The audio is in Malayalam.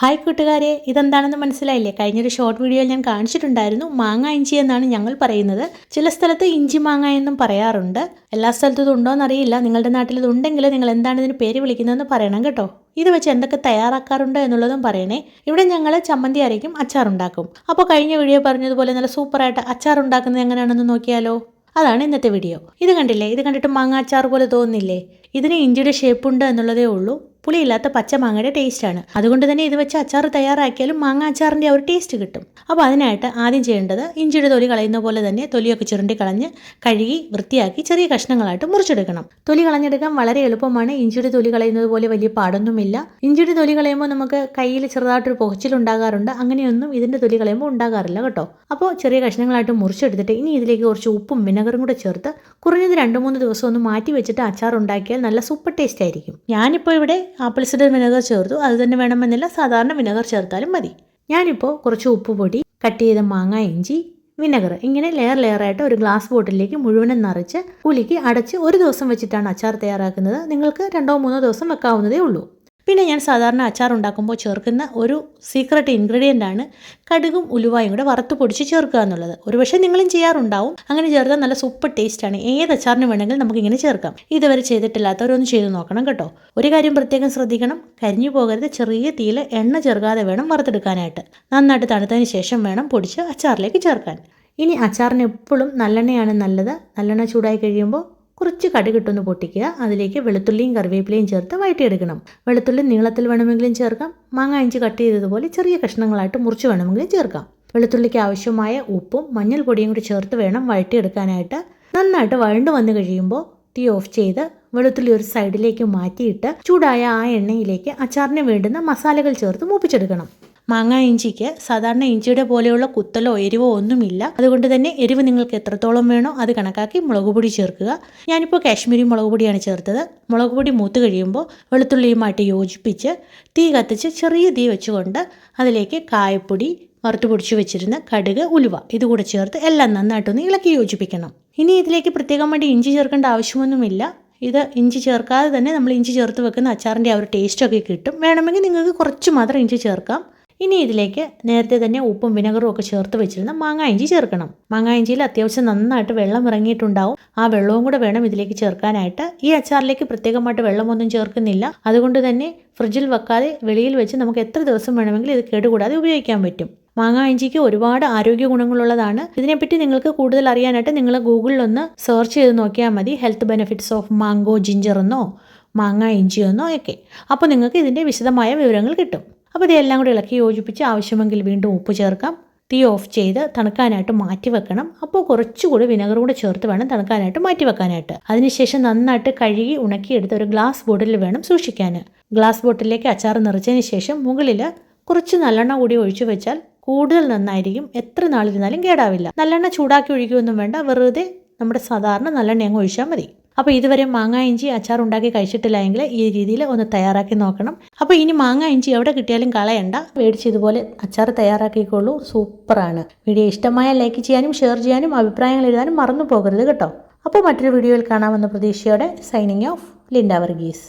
ഹായ് കൂട്ടുകാരെ ഇതെന്താണെന്ന് മനസ്സിലായില്ലേ? കഴിഞ്ഞൊരു ഷോർട്ട് വീഡിയോയിൽ ഞാൻ കാണിച്ചിട്ടുണ്ടായിരുന്നു മാങ്ങ ഇഞ്ചി എന്നാണ് ഞങ്ങൾ പറയുന്നത്. ചില സ്ഥലത്ത് ഇഞ്ചി മാങ്ങ എന്നും പറയാറുണ്ട്. എല്ലാ സ്ഥലത്തും ഇത് എന്നറിയില്ല അറിയില്ല നിങ്ങളുടെ നാട്ടിൽ ഇതുണ്ടെങ്കിൽ നിങ്ങൾ എന്താണ് ഇതിന് പേര് വിളിക്കുന്നതെന്ന് പറയണം കേട്ടോ. ഇത് വെച്ച് എന്തൊക്കെ തയ്യാറാക്കാറുണ്ട് എന്നുള്ളതും പറയണേ. ഇവിടെ ഞങ്ങൾ ചമ്മന്തി അരയ്ക്കും അച്ചാറുണ്ടാക്കും അപ്പോൾ കഴിഞ്ഞ വീഡിയോ പറഞ്ഞതുപോലെ നല്ല സൂപ്പറായിട്ട് അച്ചാർ ഉണ്ടാക്കുന്നത് എങ്ങനെയാണെന്ന് നോക്കിയാലോ? അതാണ് ഇന്നത്തെ വീഡിയോ ഇത് കണ്ടില്ലേ? ഇത് കണ്ടിട്ട് മാങ്ങ അച്ചാർ പോലെ തോന്നുന്നില്ലേ? ഇതിന് ഇഞ്ചിയുടെ ഷേപ്പുണ്ട് എന്നുള്ളതേ ഉള്ളൂ. പുളിയില്ലാത്ത പച്ച മാങ്ങയുടെ ടേസ്റ്റാണ്. അതുകൊണ്ട് തന്നെ ഇത് വെച്ച് അച്ചാർ തയ്യാറാക്കിയാലും മാങ്ങ അച്ചാറിന്റെ ആ ഒരു ടേസ്റ്റ് കിട്ടും. അപ്പോൾ അതിനായിട്ട് ആദ്യം ചെയ്യേണ്ടത് ഇഞ്ചിയുടെ തൊലി കളയുന്ന പോലെ തന്നെ തൊലിയൊക്കെ ചുരുണ്ടി കളഞ്ഞ് കഴുകി വൃത്തിയാക്കി ചെറിയ കഷ്ണങ്ങളായിട്ട് മുറിച്ചെടുക്കണം. തൊലി കളഞ്ഞെടുക്കാൻ വളരെ എളുപ്പമാണ്. ഇഞ്ചിയുടെ തൊലി കളയുന്നത് പോലെ വലിയ പാടൊന്നുമില്ല. ഇഞ്ചിയുടെ തൊലി കളയുമ്പോൾ നമുക്ക് കയ്യിൽ ചെറുതായിട്ടൊരു പുകച്ചിലുണ്ടാകാറുണ്ട്. അങ്ങനെയൊന്നും ഇതിന്റെ തൊലി കളയുമ്പോൾ ഉണ്ടാകാറില്ല കേട്ടോ. അപ്പോൾ ചെറിയ കഷ്ണങ്ങളായിട്ട് മുറിച്ചെടുത്തിട്ട് ഇനി ഇതിലേക്ക് കുറച്ച് ഉപ്പും വിനെഗറും കൂടെ ചേർത്ത് കുറഞ്ഞത് രണ്ട് മൂന്ന് ദിവസം ഒന്ന് മാറ്റി വെച്ചിട്ട് അച്ചാർ ഉണ്ടാക്കിയാൽ നല്ല സൂപ്പർ ടേസ്റ്റ് ആയിരിക്കും. ഞാനിപ്പോൾ ഇവിടെ ആപ്പിൾ സിഡർ വിനെഗർ ചേർത്തു. അത് തന്നെ വേണമെന്നില്ല. സാധാരണ വിനെഗർ ചേർത്താലും മതി. ഞാനിപ്പോൾ കുറച്ച് ഉപ്പുപൊടി കട്ട് ചെയ്ത മാങ്ങ ഇഞ്ചി വിനെഗർ ഇങ്ങനെ ലെയർ ലെയറായിട്ട് ഒരു ഗ്ലാസ് ബോട്ടിലേക്ക് മുഴുവനും നിറച്ച് കുലുക്കി അടച്ച് ഒരു ദിവസം വെച്ചിട്ടാണ് അച്ചാർ തയ്യാറാക്കുന്നത്. നിങ്ങൾക്ക് രണ്ടോ മൂന്നോ ദിവസം വെക്കാവുന്നതേ ഉള്ളൂ. പിന്നെ ഞാൻ സാധാരണ അച്ചാർ ഉണ്ടാക്കുമ്പോൾ ചേർക്കുന്ന ഒരു സീക്രട്ട് ഇൻഗ്രീഡിയന്റ് ആണ് കടുകും ഉലുവായും കൂടെ വറുത്ത് പൊടിച്ച് ചേർക്കുക എന്നുള്ളത്. ഒരുപക്ഷെ നിങ്ങളും ചെയ്യാറുണ്ടാവും. അങ്ങനെ ചേർത്താൽ നല്ല സൂപ്പർ ടേസ്റ്റാണ് ഏത് അച്ചാറിന് വേണമെങ്കിലും നമുക്ക് ഇങ്ങനെ ചേർക്കാം. ഇതുവരെ ചെയ്തിട്ടില്ലാത്തവരൊന്ന് ചെയ്ത് നോക്കണം കേട്ടോ. ഒരു കാര്യം പ്രത്യേകം ശ്രദ്ധിക്കണം. കരിഞ്ഞു പോകരുത്. ചെറിയ തീയിൽ എണ്ണ ചേർക്കാതെ വേണം വറുത്തെടുക്കാനായിട്ട്. നന്നായിട്ട് തണുത്തതിന് ശേഷം വേണം പൊടിച്ച് അച്ചാറിലേക്ക് ചേർക്കാൻ. ഇനി അച്ചാറിന് എപ്പോഴും നല്ലെണ്ണയാണ് നല്ലത്. നല്ലെണ്ണ ചൂടായി കഴിയുമ്പോൾ കുറച്ച് കടുകിട്ടൊന്ന് പൊട്ടിക്കുക. അതിലേക്ക് വെളുത്തുള്ളിയും കറിവേപ്പിലയും ചേർത്ത് വഴറ്റിയെടുക്കണം. വെളുത്തുള്ളി നീളത്തിൽ വേണമെങ്കിലും ചേർക്കാം. മാങ്ങ ഇഞ്ചി കട്ട് ചെയ്തതുപോലെ ചെറിയ കഷ്ണങ്ങളായിട്ട് മുറിച്ച് വേണമെങ്കിലും ചേർക്കാം. വെളുത്തുള്ളിക്ക് ആവശ്യമായ ഉപ്പും മഞ്ഞൾപ്പൊടിയും കൂടി ചേർത്ത് വേണം വഴറ്റിയെടുക്കാനായിട്ട്. നന്നായിട്ട് വഴണ്ട് വന്നു കഴിയുമ്പോൾ തീ ഓഫ് ചെയ്ത് വെളുത്തുള്ളി ഒരു സൈഡിലേക്ക് മാറ്റിയിട്ട് ചൂടായ ആ എണ്ണയിലേക്ക് അച്ചാറിന് വേണ്ടുന്ന മസാലകൾ ചേർത്ത് മൂപ്പിച്ചെടുക്കണം. മാങ്ങ ഇഞ്ചിക്ക് സാധാരണ ഇഞ്ചിയുടെ പോലെയുള്ള കുത്തലോ എരിവോ ഒന്നുമില്ല. അതുകൊണ്ട് തന്നെ എരിവ് നിങ്ങൾക്ക് എത്രത്തോളം വേണോ അത് കണക്കാക്കി മുളക് പൊടി ചേർക്കുക. ഞാനിപ്പോൾ കാശ്മീരി മുളക് പൊടിയാണ് ചേർത്തത്. മുളക് പൊടി മൂത്ത് കഴിയുമ്പോൾ വെളുത്തുള്ളിയുമായിട്ട് യോജിപ്പിച്ച് തീ കത്തിച്ച് ചെറിയ തീ വെച്ചുകൊണ്ട് അതിലേക്ക് കായപ്പൊടി വറുത്ത് പൊടിച്ച് വെച്ചിരുന്ന കടുക് ഉലുവ ഇതുകൂടെ ചേർത്ത് എല്ലാം നന്നായിട്ടൊന്ന് ഇളക്കി യോജിപ്പിക്കണം. ഇനി ഇതിലേക്ക് പ്രത്യേകം വേണ്ടി ഇഞ്ചി ചേർക്കേണ്ട ആവശ്യമൊന്നുമില്ല. ഇത് ഇഞ്ചി ചേർക്കാതെ തന്നെ നമ്മൾ ഇഞ്ചി ചേർത്ത് വെക്കുന്ന അച്ചാറിന്റെ ആ ഒരു ടേസ്റ്റൊക്കെ കിട്ടും. വേണമെങ്കിൽ നിങ്ങൾക്ക് കുറച്ച് മാത്രം ഇഞ്ചി ചേർക്കാം. ഇനി ഇതിലേക്ക് നേരത്തെ തന്നെ ഉപ്പും വിനെഗറും ഒക്കെ ചേർത്ത് വെച്ചിരുന്ന മാങ്ങ ഇഞ്ചി ചേർക്കണം. മാങ്ങ ഇഞ്ചിയിൽ അത്യാവശ്യം നന്നായിട്ട് വെള്ളം ഇറങ്ങിയിട്ടുണ്ടാവും. ആ വെള്ളവും കൂടെ വേണം ഇതിലേക്ക് ചേർക്കാനായിട്ട്. ഈ അച്ചാറിലേക്ക് പ്രത്യേകമായിട്ട് വെള്ളമൊന്നും ചേർക്കുന്നില്ല. അതുകൊണ്ട് തന്നെ ഫ്രിഡ്ജിൽ വെക്കാതെ വെളിയിൽ വെച്ച് നമുക്ക് എത്ര ദിവസം വേണമെങ്കിലും ഇത് കേടുകൂടാതെ ഉപയോഗിക്കാൻ പറ്റും. മാങ്ങ ഇഞ്ചിക്ക് ഒരുപാട് ആരോഗ്യ ഗുണങ്ങളുള്ളതാണ്. ഇതിനെപ്പറ്റി നിങ്ങൾക്ക് കൂടുതൽ അറിയാനായിട്ട് നിങ്ങൾ ഗൂഗിളിലൊന്ന് സെർച്ച് ചെയ്ത് നോക്കിയാൽ മതി. Health benefits of mango ginger എന്നോ മാങ്ങ ഇഞ്ചിയെന്നോ ഒക്കെ. അപ്പോൾ നിങ്ങൾക്ക് ഇതിന്റെ വിശദമായ വിവരങ്ങൾ കിട്ടും. അപ്പോൾ ഇതെല്ലാം കൂടി ഇളക്കി യോജിപ്പിച്ച് ആവശ്യമെങ്കിൽ വീണ്ടും ഉപ്പ് ചേർക്കാം. തീ ഓഫ് ചെയ്ത് തണുക്കാനായിട്ട് മാറ്റി വെക്കണം. അപ്പോൾ കുറച്ചുകൂടി വിനെഗർ കൂടെ ചേർത്ത് വേണം തണുക്കാനായിട്ട് മാറ്റി വെക്കാനായിട്ട്. അതിനുശേഷം നന്നായിട്ട് കഴുകി ഉണക്കിയെടുത്ത് ഒരു ഗ്ലാസ് ബോട്ടിൽ വേണം സൂക്ഷിക്കാൻ. ഗ്ലാസ് ബോട്ടിലേക്ക് അച്ചാർ നിറച്ചതിന് ശേഷം മുകളിൽ കുറച്ച് നല്ലെണ്ണ കൂടി ഒഴിച്ചു വെച്ചാൽ കൂടുതൽ നന്നായിരിക്കും. എത്ര നാളിരുന്നാലും കേടാവില്ല. നല്ലെണ്ണ ചൂടാക്കി ഒഴിക്കുകയൊന്നും വേണ്ട. വെറുതെ നമ്മുടെ സാധാരണ നല്ലെണ്ണ അങ്ങ് ഒഴിച്ചാൽ മതി. അപ്പോൾ ഇതുവരെ മാങ്ങ ഇഞ്ചി അച്ചാർ ഉണ്ടാക്കി കഴിച്ചിട്ടില്ല എങ്കിൽ ഈ രീതിയിൽ ഒന്ന് തയ്യാറാക്കി നോക്കണം. അപ്പോൾ ഇനി മാങ്ങ ഇഞ്ചി എവിടെ കിട്ടിയാലും കളയണ്ട. മേടിച്ച് ഇതുപോലെ അച്ചാർ തയ്യാറാക്കിക്കോളൂ. സൂപ്പറാണ്. വീഡിയോ ഇഷ്ടമായ ലൈക്ക് ചെയ്യാനും ഷെയർ ചെയ്യാനും അഭിപ്രായങ്ങൾ എഴുതാനും മറന്നു പോകരുത് കേട്ടോ. അപ്പോൾ മറ്റൊരു വീഡിയോയിൽ കാണാമെന്ന പ്രതീക്ഷയോടെ സൈനിങ് ഓഫ് ലിൻഡ വർഗീസ്.